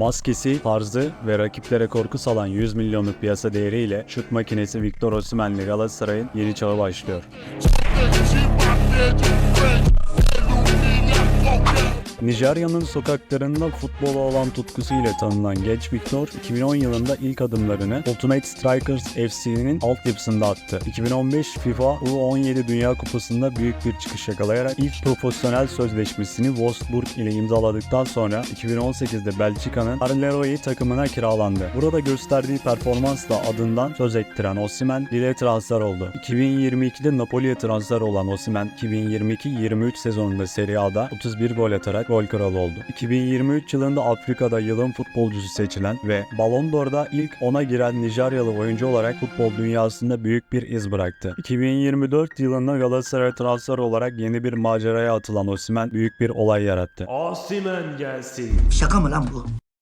Maskesi, tarzı ve rakiplere korku salan 100 milyonluk piyasa değeriyle şut makinesi Victor Osimhen'le Galatasaray'ın yeni çağı başlıyor. Nijerya'nın sokaklarında futbola olan tutkusuyla tanınan genç Victor, 2010 yılında ilk adımlarını Ultimate Strikers FC'nin altyapısında attı. 2015 FIFA U17 Dünya Kupası'nda büyük bir çıkış yakalayarak ilk profesyonel sözleşmesini Wolfsburg ile imzaladıktan sonra 2018'de Belçika'nın Arleroy takımına kiralandı. Burada gösterdiği performansla adından söz ettiren Osimhen Lille transfer oldu. 2022'de Napoli'ye transfer olan Osimhen 2022-23 sezonunda Serie A'da 31 gol atarak gol kralı oldu. 2023 yılında Afrika'da yılın futbolcusu seçilen ve Ballon d'Or'da ilk ona giren Nijeryalı oyuncu olarak futbol dünyasında büyük bir iz bıraktı. 2024 yılında Galatasaray transfer olarak yeni bir maceraya atılan Osimhen büyük bir olay yarattı. Osimen gelsin. Şaka mı lan bu?